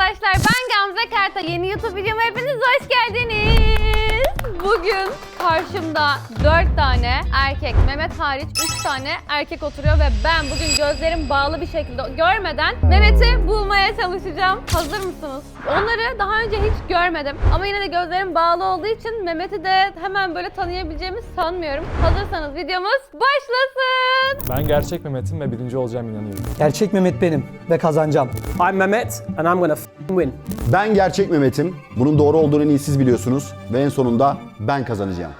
arkadaşlar ben Gamze Karta. Yeni YouTube videoma hepiniz hoş geldiniz. Bugün karşımda 4 tane erkek, Mehmet hariç 3 tane erkek oturuyor ve ben bugün gözlerim bağlı bir şekilde görmeden Mehmet'i bulmaya çalışacağım. Hazır mısınız? Onları daha önce hiç görmedim ama yine de gözlerim bağlı olduğu için Mehmet'i de hemen böyle tanıyabileceğimi sanmıyorum. Hazırsanız videomuz başlasın. Ben gerçek Mehmet'im ve birinci olacağım inanıyorum. Gerçek Mehmet benim ve kazanacağım. I'm Mehmet and I'm gonna win. Ben gerçek Mehmet'im. Bunun doğru olduğunu en iyi siz biliyorsunuz. Ve en sonunda ben kazanacağım.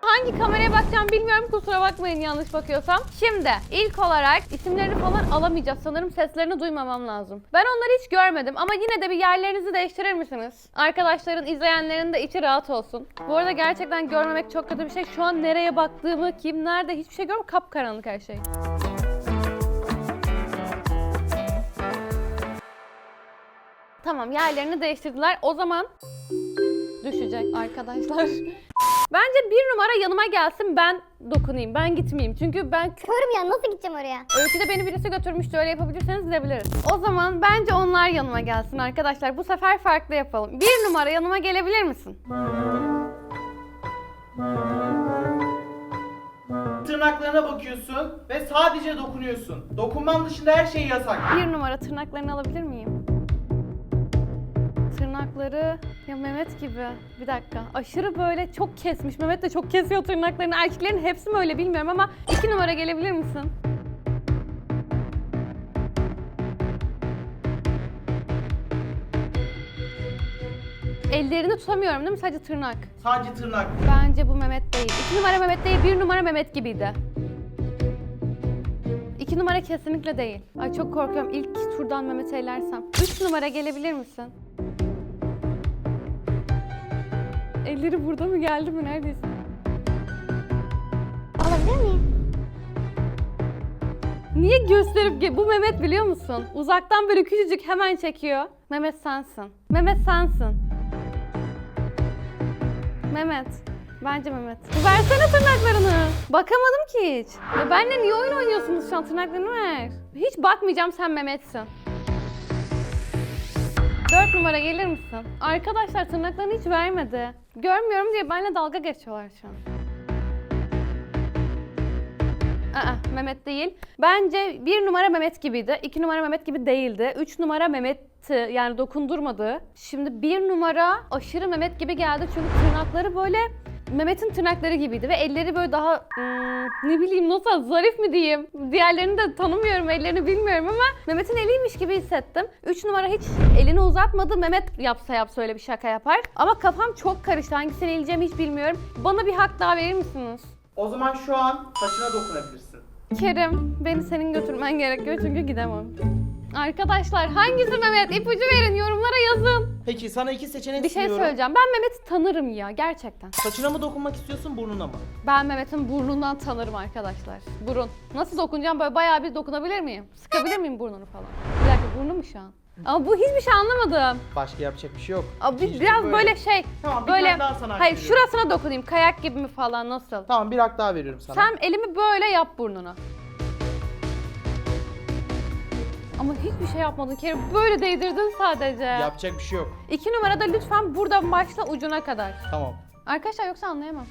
Hangi kameraya bakacağım bilmiyorum kusura bakmayın yanlış bakıyorsam. Şimdi ilk olarak isimlerini falan alamayacağız. Sanırım seslerini duymamam lazım. Ben onları hiç görmedim ama yine de bir yerlerinizi değiştirir misiniz? Arkadaşların, izleyenlerin de içi rahat olsun. Bu arada gerçekten görmemek çok kötü bir şey. Şu an nereye baktığımı, kim nerede hiçbir şey görmüyorum. Kapkaranlık her şey. Tamam yerlerini değiştirdiler. O zaman düşecek arkadaşlar. Bence bir numara yanıma gelsin ben dokunayım. Ben gitmeyeyim. Çünkü ben Körüm ya nasıl gideceğim oraya? öyküde beni birisi götürmüştü. Öyle yapabilirseniz gidebiliriz. O zaman bence onlar yanıma gelsin arkadaşlar. Bu sefer farklı yapalım. Bir numara yanıma gelebilir misin? Tırnaklarına bakıyorsun ve sadece dokunuyorsun. Dokunman dışında her şey yasak. Bir numara tırnaklarını alabilir miyim? Tırnakları ya Mehmet gibi. Bir dakika. Aşırı böyle çok kesmiş. Mehmet de çok kesiyor tırnaklarını. Erkeklerin hepsi mi öyle bilmiyorum ama iki numara gelebilir misin? Ellerini tutamıyorum değil mi? Sadece tırnak. Sadece tırnak. Bence bu Mehmet değil. İki numara Mehmet değil, bir numara Mehmet gibiydi. İki numara kesinlikle değil. Ay çok korkuyorum ilk turdan Mehmet'i elersem. Üç numara gelebilir misin? Elleri burada mı geldi mi neredeyse? Alabilir miyim? Niye gösterip ge- bu Mehmet biliyor musun? Uzaktan böyle küçücük hemen çekiyor. Mehmet sensin. Mehmet sensin. Mehmet. Bence Mehmet. Versene tırnaklarını. Bakamadım ki hiç. Ya benle niye oyun oynuyorsunuz şu an? Tırnaklarını ver. Hiç bakmayacağım sen Mehmet'sin. Dört numara gelir misin? Arkadaşlar tırnaklarını hiç vermedi. Görmüyorum diye benimle dalga geçiyorlar şu an. Aa, Mehmet değil. Bence bir numara Mehmet gibiydi. iki numara Mehmet gibi değildi. Üç numara Mehmet'ti. Yani dokundurmadı. Şimdi bir numara aşırı Mehmet gibi geldi. Çünkü tırnakları böyle Mehmet'in tırnakları gibiydi ve elleri böyle daha hmm, ne bileyim nasıl zarif mi diyeyim. Diğerlerini de tanımıyorum, ellerini bilmiyorum ama Mehmet'in eliymiş gibi hissettim. 3 numara hiç elini uzatmadı. Mehmet yapsa yapsa öyle bir şaka yapar. Ama kafam çok karıştı. Hangisini eleyeceğimi hiç bilmiyorum. Bana bir hak daha verir misiniz? O zaman şu an saçına dokunabilirsin. Kerim, beni senin götürmen gerekiyor çünkü gidemem. Arkadaşlar hangisi Mehmet? İpucu verin, yorumlara yazın. Peki sana iki seçenek Bir şey sunuyorum. söyleyeceğim. Ben Mehmet'i tanırım ya gerçekten. Saçına mı dokunmak istiyorsun burnuna mı? Ben Mehmet'in burnundan tanırım arkadaşlar. Burun. Nasıl dokunacağım? Böyle bayağı bir dokunabilir miyim? Sıkabilir miyim burnunu falan? Bir dakika burnu mu şu an? Ama bu hiçbir şey anlamadım. Başka yapacak bir şey yok. Abi İşte biraz böyle, şey, Tamam, bir böyle tane daha sana hak hayır veriyorum. şurasına dokunayım. Kayak gibi mi falan nasıl? Tamam bir hak daha veriyorum sana. Sen elimi böyle yap burnuna. Ama hiçbir şey yapmadın Kerim. Böyle değdirdin sadece. Yapacak bir şey yok. İki numarada lütfen buradan başla ucuna kadar. Tamam. Arkadaşlar yoksa anlayamam.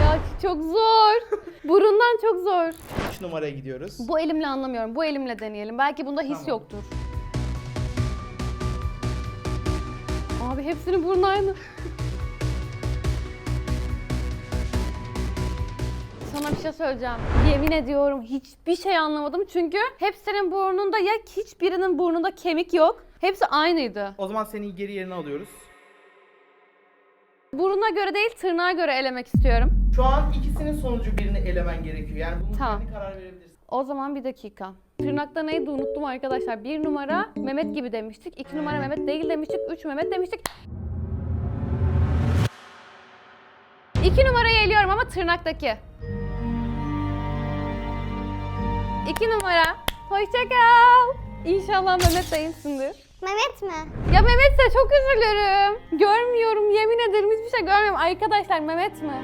Ya çok zor. Burundan çok zor. 3 numaraya gidiyoruz. Bu elimle anlamıyorum. Bu elimle deneyelim. Belki bunda his Tamam. yoktur. Abi hepsinin burnu aynı. Sana bir şey söyleyeceğim. Yemin ediyorum hiçbir şey anlamadım. Çünkü hepsinin burnunda ya hiçbirinin burnunda kemik yok. Hepsi aynıydı. O zaman seni geri yerine alıyoruz. Buruna göre değil tırnağa göre elemek istiyorum. Şu an ikisinin sonucu birini elemen gerekiyor. Yani bunun Tamam. kendi karar verebilirsin. O zaman bir dakika. Tırnakta neydi unuttum arkadaşlar. Bir numara Mehmet gibi demiştik. iki numara Mehmet değil demiştik. Üç Mehmet demiştik. İki numarayı eliyorum ama tırnaktaki. İki numara. Hoşça kal. İnşallah Mehmet değilsindir. Mehmet mi? Ya Mehmetse çok üzülürüm. Görmüyorum yemin ederim hiçbir şey görmüyorum. Arkadaşlar Mehmet mi?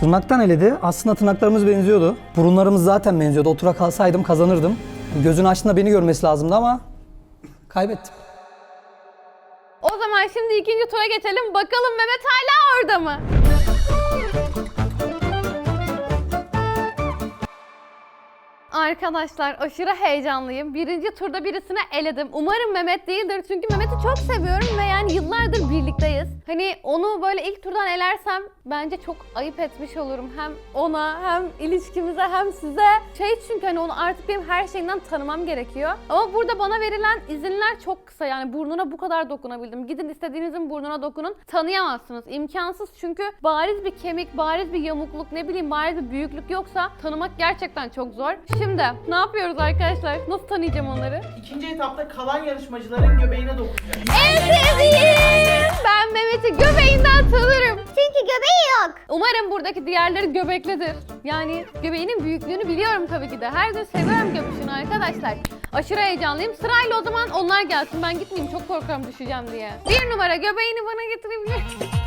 Tırnaktan eledi. Aslında tırnaklarımız benziyordu. Burunlarımız zaten benziyordu. Otura kalsaydım kazanırdım. Gözünü açtığında beni görmesi lazımdı ama kaybettim. O zaman şimdi ikinci tura geçelim. Bakalım Mehmet hala orada mı? Arkadaşlar aşırı heyecanlıyım. Birinci turda birisini eledim. Umarım Mehmet değildir çünkü Mehmet'i çok seviyorum ve yani yıllardır birlikteyiz. Hani onu böyle ilk turdan elersem bence çok ayıp etmiş olurum. Hem ona hem ilişkimize hem size. Şey çünkü hani onu artık benim her şeyinden tanımam gerekiyor. Ama burada bana verilen izinler çok kısa. Yani burnuna bu kadar dokunabildim. Gidin istediğinizin burnuna dokunun. Tanıyamazsınız. İmkansız çünkü bariz bir kemik, bariz bir yamukluk, ne bileyim bariz bir büyüklük yoksa tanımak gerçekten çok zor. Şimdi ne yapıyoruz arkadaşlar? Nasıl tanıyacağım onları? İkinci etapta kalan yarışmacıların göbeğine dokunacak. En sevdiğim! Ben Mehmet'i göbeğinden tanırım. Çünkü göbeği yok. Umarım buradaki diğerleri göbeklidir. Yani göbeğinin büyüklüğünü biliyorum tabii ki de. Her gün seviyorum göbüşünü arkadaşlar. Aşırı heyecanlıyım. Sırayla o zaman onlar gelsin. Ben gitmeyeyim çok korkuyorum düşeceğim diye. Bir numara göbeğini bana getirebilir misin?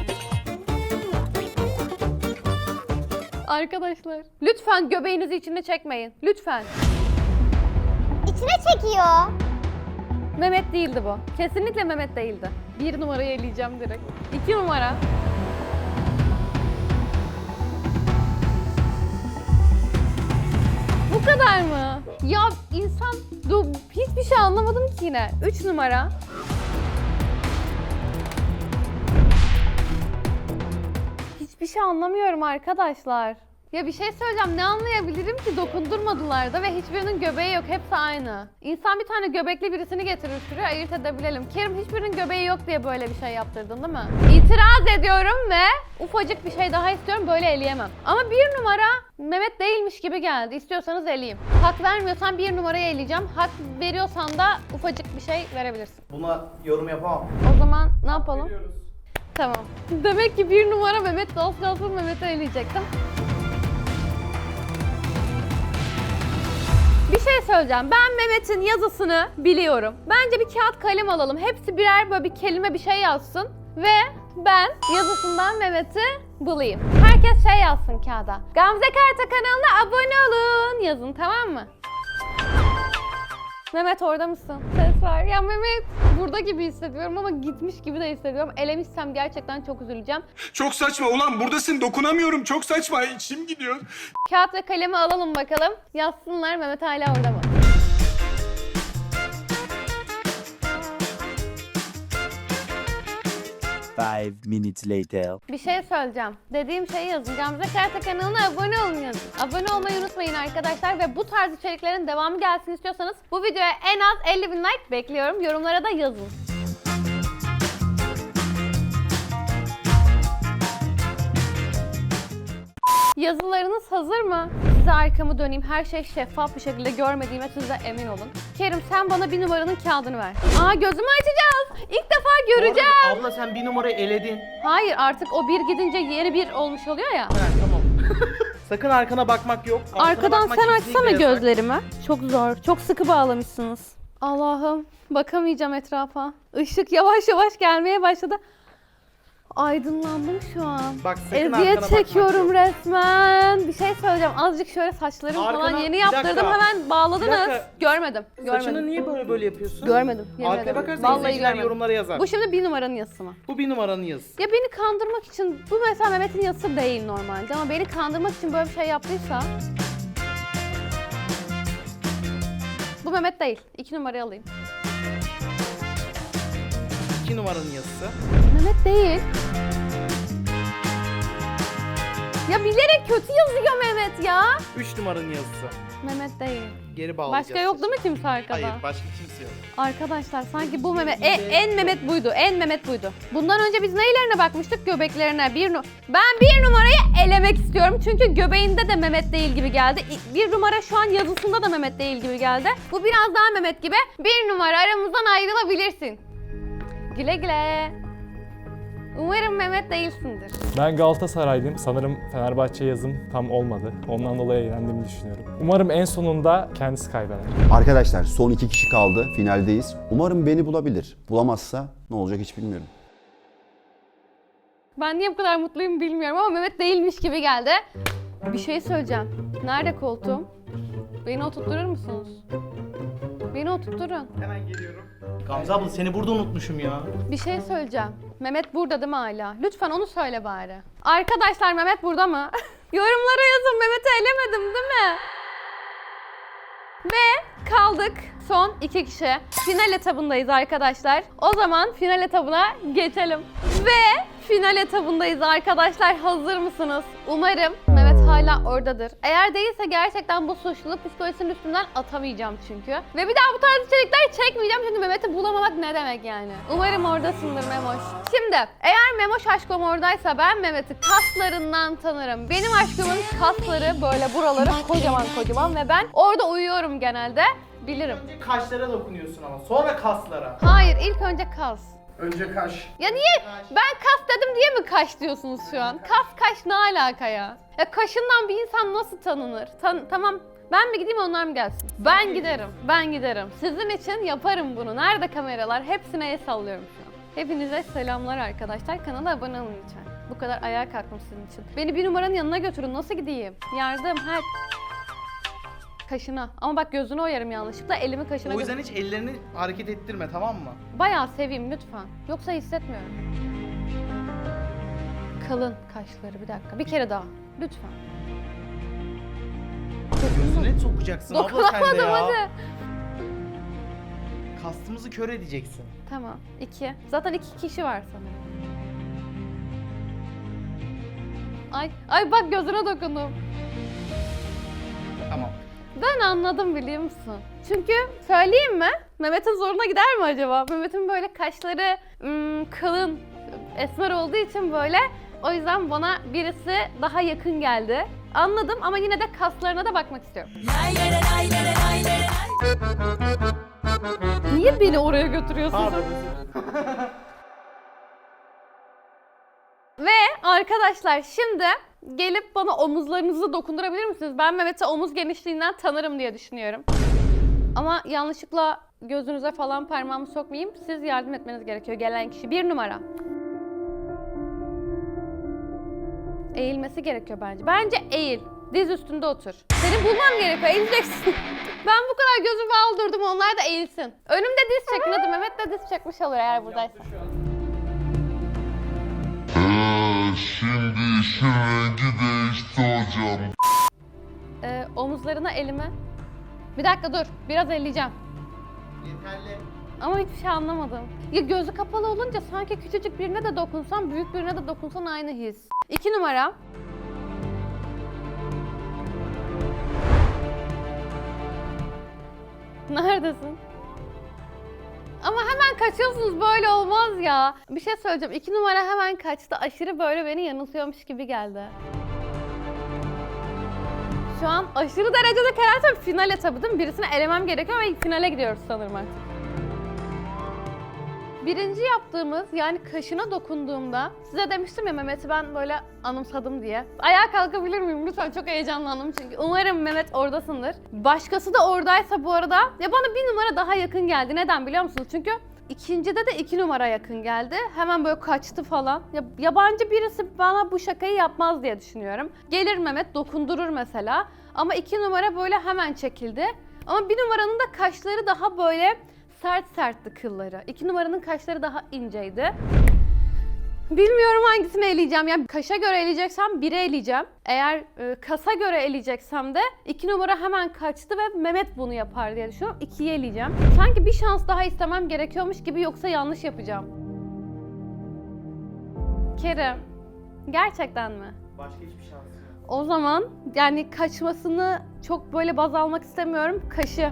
Arkadaşlar lütfen göbeğinizi içine çekmeyin. Lütfen. İçine çekiyor. Mehmet değildi bu. Kesinlikle Mehmet değildi. Bir numarayı eleyeceğim direkt. İki numara. Bu kadar mı? Ya insan dur, hiçbir şey anlamadım ki yine. Üç numara. Hiçbir şey anlamıyorum arkadaşlar. Ya bir şey söyleyeceğim ne anlayabilirim ki dokundurmadılar da ve hiçbirinin göbeği yok hepsi aynı. İnsan bir tane göbekli birisini getirir şuraya ayırt edebilelim. Kerim hiçbirinin göbeği yok diye böyle bir şey yaptırdın değil mi? İtiraz ediyorum ve ufacık bir şey daha istiyorum böyle eleyemem. Ama bir numara Mehmet değilmiş gibi geldi. İstiyorsanız eleyeyim. Hak vermiyorsan bir numarayı eleyeceğim. Hak veriyorsan da ufacık bir şey verebilirsin. Buna yorum yapamam. O zaman ne yapalım? Tamam. Demek ki bir numara Mehmet de az kalsın Mehmet'i eleyecektim. Bir şey söyleyeceğim. Ben Mehmet'in yazısını biliyorum. Bence bir kağıt kalem alalım. Hepsi birer böyle bir kelime bir şey yazsın. Ve ben yazısından Mehmet'i bulayım. Herkes şey yazsın kağıda. Gamze Karta kanalına abone olun yazın tamam mı? Mehmet orada mısın? Ses ver. Ya Mehmet burada gibi hissediyorum ama gitmiş gibi de hissediyorum. Elemişsem gerçekten çok üzüleceğim. Çok saçma ulan buradasın dokunamıyorum çok saçma içim gidiyor. Kağıt ve kalemi alalım bakalım. Yazsınlar Mehmet hala orada mı? Five minutes later. Bir şey söyleyeceğim. Dediğim şeyi yazın. Gamze kanalına abone olun yazın. Abone olmayı unutmayın arkadaşlar ve bu tarz içeriklerin devamı gelsin istiyorsanız bu videoya en az 50 bin like bekliyorum. Yorumlara da yazın. Yazılarınız hazır mı? Size arkamı döneyim. Her şey şeffaf bir şekilde görmediğime siz de emin olun. Kerim sen bana bir numaranın kağıdını ver. Aa gözümü açacağız. İlk defa Bu arada göreceğiz. abla sen bir numarayı eledin. Hayır artık o bir gidince yeni bir olmuş oluyor ya. Ha, tamam. Sakın arkana bakmak yok. Arkadan bakmak sen kesinlikle açsana yasak. gözlerimi. Çok zor. Çok sıkı bağlamışsınız. Allah'ım bakamayacağım etrafa. Işık yavaş yavaş gelmeye başladı. Aydınlandım şu an. Bak sakın Eziyet arkana çekiyorum resmen. Bir şey söyleyeceğim. Azıcık şöyle saçlarım falan Arkana- yeni bir yaptırdım. Hemen bağladınız. Bir dakika. Görmedim. Görmedim. Saçını niye böyle böyle yapıyorsun? Görmedim. yemin Arkaya ederim. bakarsan Vallahi izleyiciler görmedim. yorumlara yazar. Bu şimdi bir numaranın yazısı mı? Bu bir numaranın yazısı. Ya beni kandırmak için, bu mesela Mehmet'in yazısı değil normalde ama beni kandırmak için böyle bir şey yaptıysa... Bu Mehmet değil. İki numarayı alayım. İki numaranın yazısı. Mehmet değil. Ya bilerek kötü yazıyor Mehmet ya. Üç numaranın yazısı. Mehmet değil. Geri bağlayacağız. Başka yok değil mi kimse arkada? Hayır başka kimse yok. Arkadaşlar sanki bu Mehmet, e- en Mehmet buydu, en Mehmet buydu. Bundan önce biz neylerine bakmıştık? Göbeklerine. Bir nu- ben bir numarayı elemek istiyorum çünkü göbeğinde de Mehmet değil gibi geldi. İ- Bir numara şu an yazısında da Mehmet değil gibi geldi. Bu biraz daha Mehmet gibi. Bir numara aramızdan ayrılabilirsin. Güle güle. Umarım Mehmet değilsindir. Ben Galatasaraylıyım. Sanırım Fenerbahçe yazım tam olmadı. Ondan dolayı eğlendiğimi düşünüyorum. Umarım en sonunda kendisi kaybeder. Arkadaşlar son iki kişi kaldı. Finaldeyiz. Umarım beni bulabilir. Bulamazsa ne olacak hiç bilmiyorum. Ben niye bu kadar mutluyum bilmiyorum ama Mehmet değilmiş gibi geldi. Bir şey söyleyeceğim. Nerede koltuğum? Beni oturtturur musunuz? Beni oturtturun. Hemen geliyorum. Gamze abla seni burada unutmuşum ya. Bir şey söyleyeceğim. Mehmet burada değil mi hala? Lütfen onu söyle bari. Arkadaşlar Mehmet burada mı? Yorumlara yazın Mehmet'i elemedim değil mi? Ve kaldık son iki kişi. Final etabındayız arkadaşlar. O zaman final etabına geçelim. Ve final etabındayız arkadaşlar. Hazır mısınız? Umarım hala oradadır. Eğer değilse gerçekten bu suçluluk psikolojisinin üstünden atamayacağım çünkü. Ve bir daha bu tarz içerikler çekmeyeceğim çünkü Mehmet'i bulamamak ne demek yani. Umarım oradasındır Memoş. Şimdi eğer Memoş aşkım oradaysa ben Mehmet'i kaslarından tanırım. Benim aşkımın kasları böyle buraları kocaman kocaman ve ben orada uyuyorum genelde. Bilirim. Önce kaşlara dokunuyorsun ama sonra kaslara. Hayır ilk önce kas. Önce kaş. Ya niye? Ben kas dedim diye mi kaş diyorsunuz şu an? Kas kaş ne alaka ya? Ya kaşından bir insan nasıl tanınır? Tan- tamam ben mi gideyim onlar mı gelsin? Ben giderim. Ben giderim. Sizin için yaparım bunu. Nerede kameralar? Hepsine el sallıyorum şu an. Hepinize selamlar arkadaşlar. Kanala abone olun lütfen. Bu kadar ayağa kalktım sizin için. Beni bir numaranın yanına götürün. Nasıl gideyim? Yardım, help. Kaşına. Ama bak gözünü oyarım yanlışlıkla. Elimi kaşına O yüzden hiç ellerini hareket ettirme tamam mı? Bayağı seveyim lütfen. Yoksa hissetmiyorum. Kalın kaşları bir dakika. Bir kere daha. Lütfen. Gözüne sokacaksın abla sen de Dokunamadım ya. hadi. Kastımızı kör edeceksin. Tamam. iki. Zaten iki kişi var sanırım. Ay, ay bak gözüne dokundum. Ben anladım biliyor musun? Çünkü söyleyeyim mi? Mehmet'in zoruna gider mi acaba? Mehmet'in böyle kaşları ım, kalın, esmer olduğu için böyle. O yüzden bana birisi daha yakın geldi. Anladım ama yine de kaslarına da bakmak istiyorum. Niye beni oraya götürüyorsun? Pardon. Ve arkadaşlar şimdi gelip bana omuzlarınızı dokundurabilir misiniz? Ben Mehmet'i omuz genişliğinden tanırım diye düşünüyorum. Ama yanlışlıkla gözünüze falan parmağımı sokmayayım. Siz yardım etmeniz gerekiyor gelen kişi. Bir numara. Eğilmesi gerekiyor bence. Bence eğil. Diz üstünde otur. Seni bulmam gerekiyor. Eğileceksin. ben bu kadar gözümü aldırdım. Onlar da eğilsin. Önümde diz çekin. Hadi Mehmet de diz çekmiş olur eğer buradaysa. İşin rengi değişti hocam. Ee, omuzlarına elimi. Bir dakika dur. Biraz elleyeceğim. Yeterli. Ama hiçbir şey anlamadım. Ya gözü kapalı olunca sanki küçücük birine de dokunsan, büyük birine de dokunsan aynı his. İki numara. Neredesin? Ama hemen kaçıyorsunuz böyle olmaz ya. Bir şey söyleyeceğim. İki numara hemen kaçtı. Aşırı böyle beni yanıltıyormuş gibi geldi. Şu an aşırı derecede kararsam final etabı değil mi? Birisini elemem gerekiyor ve finale gidiyoruz sanırım artık. Birinci yaptığımız yani kaşına dokunduğumda size demiştim ya Mehmet'i ben böyle anımsadım diye. Ayağa kalkabilir miyim lütfen çok heyecanlandım çünkü. Umarım Mehmet oradasındır. Başkası da oradaysa bu arada ya bana bir numara daha yakın geldi. Neden biliyor musunuz? Çünkü ikincide de iki numara yakın geldi. Hemen böyle kaçtı falan. Ya, yabancı birisi bana bu şakayı yapmaz diye düşünüyorum. Gelir Mehmet dokundurur mesela. Ama iki numara böyle hemen çekildi. Ama bir numaranın da kaşları daha böyle sert sertti kılları. İki numaranın kaşları daha inceydi. Bilmiyorum hangisini eleyeceğim. Yani kaşa göre eleyeceksem biri eleyeceğim. Eğer e, kasa göre eleyeceksem de iki numara hemen kaçtı ve Mehmet bunu yapar diye düşünüyorum. İkiyi eleyeceğim. Sanki bir şans daha istemem gerekiyormuş gibi yoksa yanlış yapacağım. Kerem, gerçekten mi? Başka hiçbir şans yok. O zaman yani kaçmasını çok böyle baz almak istemiyorum. Kaşı.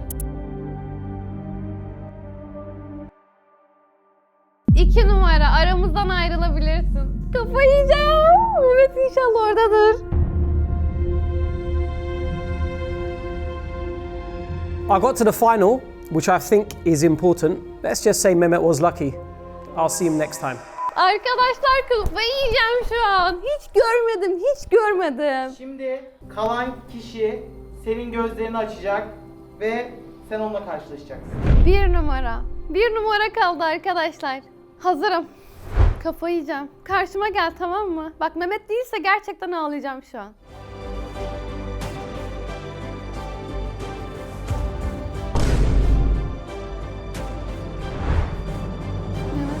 İki numara aramızdan ayrılabilirsin. Kafayı yiyeceğim. Evet inşallah oradadır. I got to the final, which I think is important. Let's just say Mehmet was lucky. I'll see him next time. Arkadaşlar kafayı yiyeceğim şu an. Hiç görmedim, hiç görmedim. Şimdi kalan kişi senin gözlerini açacak ve sen onunla karşılaşacaksın. Bir numara. Bir numara kaldı arkadaşlar. Hazırım. Kafayı yiyeceğim. Karşıma gel tamam mı? Bak Mehmet değilse gerçekten ağlayacağım şu an.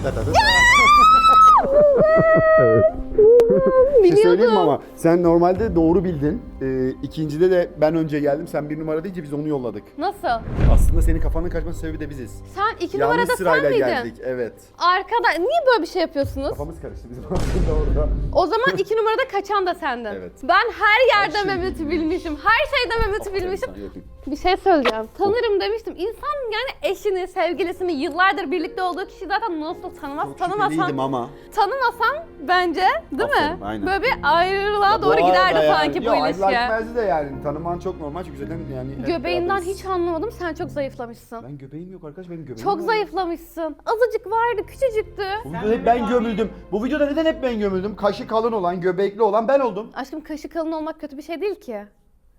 Bir şey söyleyeyim mi ama sen normalde doğru bildin. Ee, ikincide de ben önce geldim. Sen bir numara deyince biz onu yolladık. Nasıl? Aslında senin kafanın kaçması sebebi de biziz. Sen iki Yanlış numarada sen sırayla miydin? geldik. Evet. Arkada niye böyle bir şey yapıyorsunuz? Kafamız karıştı bizim aslında orada. O zaman iki numarada kaçan da sendin. Evet. Ben her yerde şeyi Mehmet'i bilmişim. Her şeyde Mehmet'i bilmişim. Bir şey söyleyeceğim. Tanırım demiştim. İnsan yani eşini, sevgilisini, yıllardır birlikte olduğu kişiyi zaten nasıl tanımaz? Çok Tanımasam, şüpheliydim ama. tanımasam bence değil Aferin, mi? aynen. Böyle bir ayrılığa Bu doğru giderdi sanki bu Yok, ilişki. Likemezdi de yani. Tanıman çok normal çünkü zaten yani... hep Göbeğinden beraberiz. hiç anlamadım. Sen çok zayıflamışsın. Ben göbeğim yok arkadaş benim göbeğim Çok var. zayıflamışsın. Azıcık vardı, küçücüktü. Bu videoda hep ben gömüldüm. Bu videoda neden hep ben gömüldüm? Kaşı kalın olan, göbekli olan ben oldum. Aşkım kaşı kalın olmak kötü bir şey değil ki.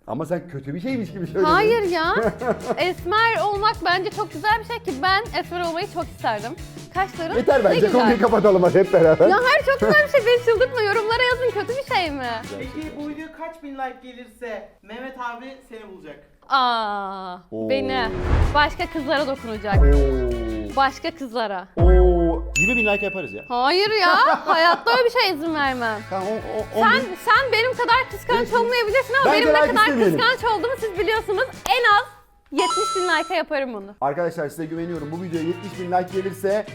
Ama sen kötü bir şeymiş gibi söyledin. Hayır ya. Esmer olmak bence çok güzel bir şey ki ben esmer olmayı çok isterdim. Kaşların Yeter ne bence güzel. konuyu kapatalım hadi hep beraber. Ya hayır çok güzel bir şey. Beni çıldırtma. Yorumlara yazın kötü bir şey mi? Peki bu video kaç bin like gelirse Mehmet abi seni bulacak. Aa, Oo. beni. Başka kızlara dokunacak. Oo. Başka kızlara. Oo. 20 bin like yaparız ya. Hayır ya. Hayatta öyle bir şey izin vermem. Tamam o, o, Sen sen benim kadar kıskanç Neyse. olmayabilirsin ama Bence benim ne kadar istemeyelim. kıskanç olduğumu siz biliyorsunuz. En az 70 bin like'a yaparım bunu. Arkadaşlar size güveniyorum. Bu videoya 70 bin like gelirse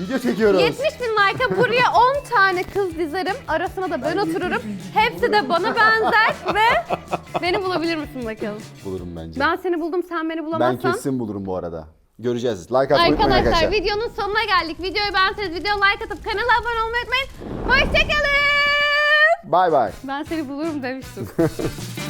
video çekiyoruz. 70 bin like'a buraya 10 tane kız dizerim. Arasına da ben otururum. Hepsi de bana benzer ve beni bulabilir misin bakalım? Bulurum bence. Ben seni buldum sen beni Ben bulamazsan. kesin bulurum bu arada. Göreceğiz. Like atmayı unutmayın Arkadaşlar arkadaşlar. videonun sonuna geldik. Videoyu beğenseniz video like atıp kanala abone olmayı unutmayın. Hoşçakalın. Bye bye. Ben seni bulurum demiştim.